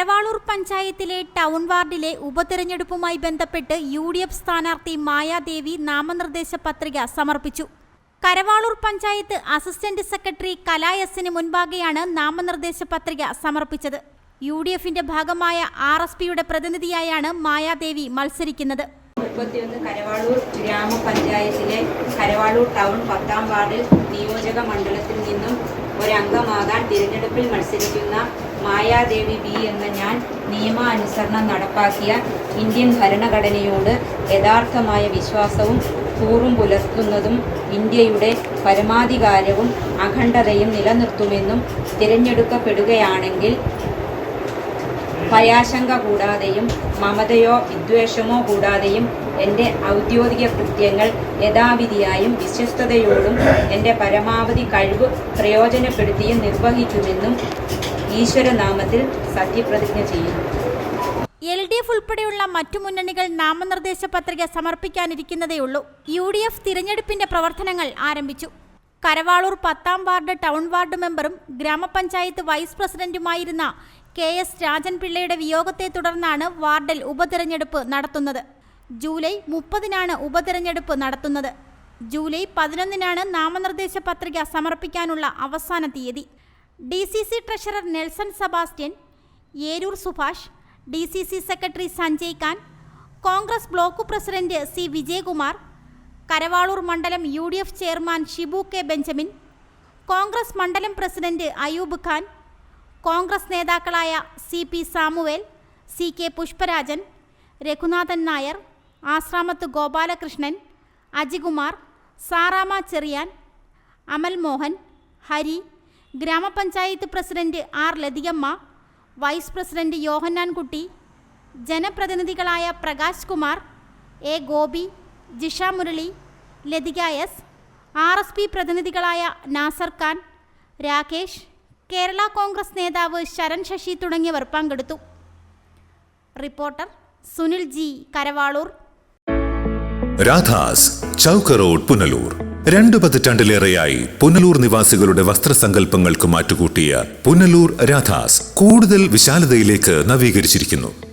കരവാളൂർ പഞ്ചായത്തിലെ ടൗൺ വാർഡിലെ ഉപതെരഞ്ഞെടുപ്പുമായി ബന്ധപ്പെട്ട് യു ഡി എഫ് സ്ഥാനാർത്ഥി മായാദേവി നാമനിർദ്ദേശ പത്രിക സമർപ്പിച്ചു. കരവാളൂർ പഞ്ചായത്ത് അസിസ്റ്റന്റ് സെക്രട്ടറി കലാ എസിന് മുൻപാകെയാണ് നാമനിർദ്ദേശ പത്രിക സമർപ്പിച്ചത്. യു ഡി എഫിന്റെ ഭാഗമായ ആർ എസ് പിയുടെ പ്രതിനിധിയായാണ് മായാദേവി മത്സരിക്കുന്നത്. മുപ്പത്തിയൊന്ന് കരവാളൂർ ഗ്രാമപഞ്ചായത്തിലെ കരവാളൂർ ടൗൺ പത്താം വാർഡിൽ നിയോജക മണ്ഡലത്തിൽ നിന്നും ഒരംഗമാകാൻ തിരഞ്ഞെടുപ്പിൽ മത്സരിക്കുന്ന മായാദേവി ബി എന്ന ഞാൻ നിയമാനുസരണം നടപ്പാക്കിയ ഇന്ത്യൻ ഭരണഘടനയോട് യഥാർത്ഥമായ വിശ്വാസവും കൂറും പുലർത്തുന്നതും ഇന്ത്യയുടെ പരമാധികാരവും അഖണ്ഡതയും നിലനിർത്തുമെന്നും തിരഞ്ഞെടുക്കപ്പെടുകയാണെങ്കിൽ ഭയാശങ്ക കൂടാതെയും മമതയോ വിദ്വേഷമോ കൂടാതെയും എന്റെ ഔദ്യോഗിക കൃത്യങ്ങൾ യഥാവിധിയായും വിശ്വസ്തയോടും എന്റെ പരമാവധി കഴിവ് പ്രയോജനപ്പെടുത്തിയും നിർവഹിക്കുമെന്നും ഈശ്വരനാമത്തിൽ സത്യപ്രതിജ്ഞ ചെയ്യുന്നു. എൽ ഡി എഫ് ഉൾപ്പെടെയുള്ള മറ്റു മുന്നണികൾ നാമനിർദ്ദേശ പത്രിക സമർപ്പിക്കാനിരിക്കുന്നതേയുള്ളൂ യു ഡി എഫ് തിരഞ്ഞെടുപ്പിന്റെ പ്രവർത്തനങ്ങൾ ആരംഭിച്ചു. കരവാളൂർ പത്താം വാർഡ് ടൗൺ വാർഡ് മെമ്പറും ഗ്രാമപഞ്ചായത്ത് വൈസ് പ്രസിഡന്റുമായിരുന്ന കെ എസ് രാജൻപിള്ളയുടെ വിയോഗത്തെ തുടർന്നാണ് വാർഡിൽ ഉപതിരഞ്ഞെടുപ്പ് നടത്തുന്നത്. ജൂലൈ മുപ്പതിനാണ് ഉപതിരഞ്ഞെടുപ്പ് നടത്തുന്നത്. ജൂലൈ പതിനൊന്നിനാണ് നാമനിർദ്ദേശ പത്രിക സമർപ്പിക്കാനുള്ള അവസാന തീയതി. D C C treasurer Nelson Sebastian Eroor Subhash D C C secretary Sanjay Khan Congress block president C Vijayakumar Karavalur മണ്ഡലം U D F chairman Shibu K Benjamin Congress മണ്ഡലം പ്രസിഡന്റ് അയൂബ് ഖാൻ കോൺഗ്രസ് നേതാക്കളായ C P Samuel C K Pushparajan Raghunathan Nair ആശ്രാമത്ത് Gopalakrishnan Ajikumar Saramma Cherian Amal Mohan Hari ഗ്രാമപഞ്ചായത്ത് president R Lathikamma vice president Yohannankutty ജനപ്രതിനിധികളായ Prakash Kumar A Gopi Jisha Murali Lathika S R S P പ്രതിനിധികളായ Nasar Khan Rakesh Kerala Congress നേതാവ് ശരൺ ശശി തുടങ്ങിയവർ പങ്കെടുത്തു. Reporter Sunil G Karavaloor. Radhas Chowka road Punalur. രണ്ടു പതിറ്റാണ്ടിലേറെയായി പുനലൂർ നിവാസികളുടെ വസ്ത്രസങ്കല്പങ്ങൾക്ക് മാറ്റുകൂട്ടിയ പുനലൂർ രാധാസ് കൂടുതൽ വിശാലതയിലേക്ക് നവീകരിച്ചിരിക്കുന്നു.